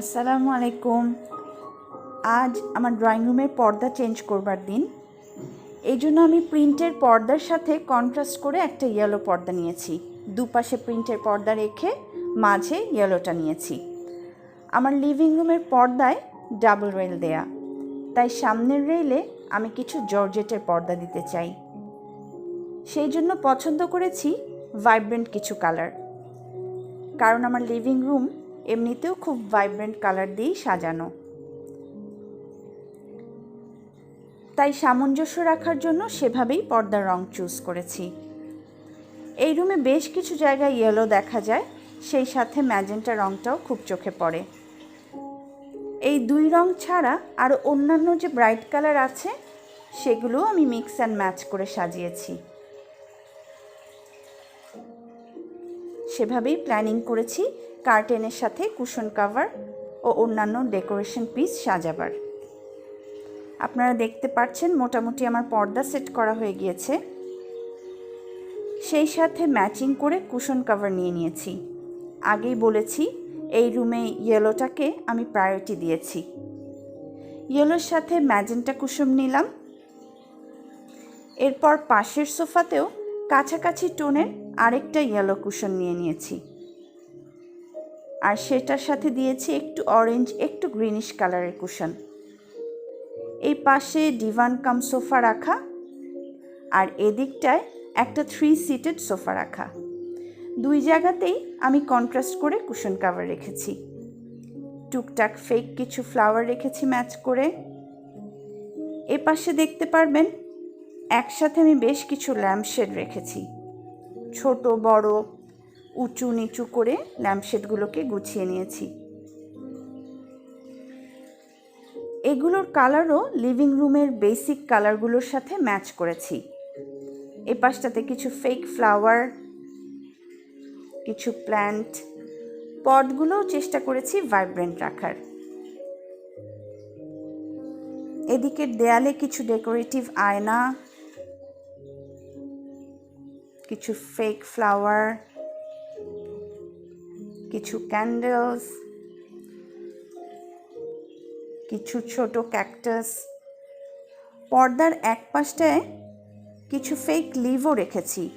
আসসালামু আলাইকুম। আজ আমার ড্রয়িং রুমের পর্দা চেঞ্জ করবার দিন। এই জন্য আমি প্রিন্টের পর্দার সাথে কন্ট্রাস্ট করে একটা ইয়েলো পর্দা নিয়েছি। দুপাশে প্রিন্টের পর্দা রেখে মাঝে ইয়েলোটা নিয়েছি। আমার লিভিং রুমের পর্দায় ডাবল রেল দেয়া। তাই সামনের রেলে আমি কিছু জর্জেটের পর্দা দিতে চাই। সেই জন্য পছন্দ করেছি ভাইব্রেন্ট কিছু কালার কারণ আমার লিভিং রুম এমনিতেও খুব ভাইব্রেন্ট কালার দিয়েই সাজানো। তাই সামঞ্জস্য রাখার জন্য সেভাবেই পর্দার রং চুজ করেছি। এই রুমে বেশ কিছু জায়গায় ইয়েলো দেখা যায়, সেই সাথে ম্যাজেন্টা রংটাও খুব চোখে পড়ে। এই দুই রং ছাড়া আরও অন্যান্য যে ব্রাইট কালার আছে, সেগুলোও আমি মিক্স অ্যান্ড ম্যাচ করে সাজিয়েছি। সেভাবেই প্ল্যানিং করেছি কার্টেনের সাথে কুশন কাভার ও অন্যান্য ডেকোরেশন পিস সাজাবার। আপনারা দেখতে পাচ্ছেন মোটামুটি আমার পর্দা সেট করা হয়ে গিয়েছে। সেই সাথে ম্যাচিং করে কুশন কাভার নিয়ে নিয়েছি। আগেই বলেছি, এই রুমে ইয়েলোটাকে আমি প্রায়োরিটি দিয়েছি। ইয়েলোর সাথে ম্যাজেন্টা কুসুম নিলাম। এরপর পাশের সোফাতেও কাছাকাছি টোনের আরেকটা ইয়েলো কুশন নিয়ে নিয়েছি। আর সেটার সাথে দিয়েছি একটু অরেঞ্জ একটু গ্রিনিশ কালারের কুশন এই পাশে ডিভান কাম সোফা রাখা আর এদিকটায় একটা থ্রি সিটেড সোফা রাখা। দুই জায়গাতেই আমি কন্ট্রাস্ট করে কুশন কাভার রেখেছি। টুকটাক ফেক কিছু ফ্লাওয়ার রেখেছি ম্যাচ করে। এ পাশে দেখতে পারবেন, একসাথে আমি বেশ কিছু ল্যাম্পশেড রেখেছি। ছোট, বড় উঁচু নিচু করে ল্যাম্পশেডগুলোকে গুছিয়ে নিয়েছি। এগুলোর কালারও লিভিং রুমের বেসিক কালারগুলোর সাথে ম্যাচ করেছি। এ পাশটাতে কিছু ফেক ফ্লাওয়ার কিছু প্ল্যান্ট পটগুলোও চেষ্টা করেছি ভাইব্রেন্ট রাখার। এদিকের দেয়ালে কিছু ডেকোরেটিভ আয়না, কিছু ফেক ফ্লাওয়ার কিছু ক্যান্ডেলস কিছু ছোট ক্যাকটাস পর্দার এক পাশটায় কিছু ফেক লিভও রেখেছি।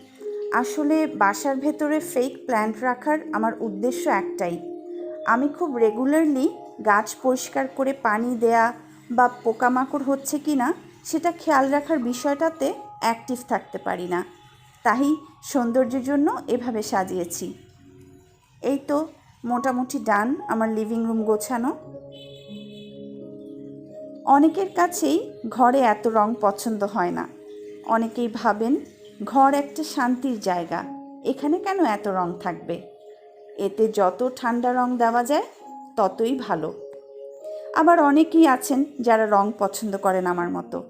আসলে বাসার ভেতরে ফেক প্ল্যান্ট রাখার আমার উদ্দেশ্য একটাই। আমি খুব রেগুলারলি গাছ পরিষ্কার করে পানি দেয়া বা পোকামাকড় হচ্ছে কি না সেটা খেয়াল রাখার বিষয়টাতে অ্যাক্টিভ থাকতে পারি না। তাই সৌন্দর্যের জন্য এভাবে সাজিয়েছি। এই তো, মোটামুটি ডান, আমার লিভিং রুম গোছানো। অনেকের কাছেই ঘরে এত রং পছন্দ হয় না। অনেকেই ভাবেন, ঘর একটা শান্তির জায়গা, এখানে কেন এত রং থাকবে? এতে যত ঠান্ডা রং দেওয়া যায়, ততই ভালো। আবার অনেকেই আছেন যারা রং পছন্দ করেন আমার মতো।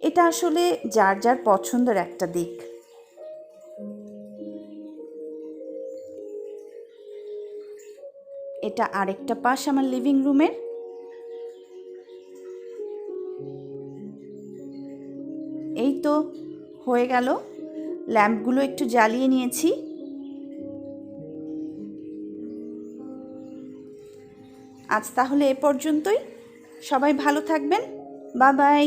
এটা আসলে যার যার পছন্দের একটা দিক। এটা আরেকটা পাশ আমার লিভিং রুমের এই তো, হয়ে গেল। ল্যাম্পগুলো একটু জ্বালিয়ে নিয়েছি। আজ তাহলে এ পর্যন্তই। সবাই ভালো থাকবেন। বা বাই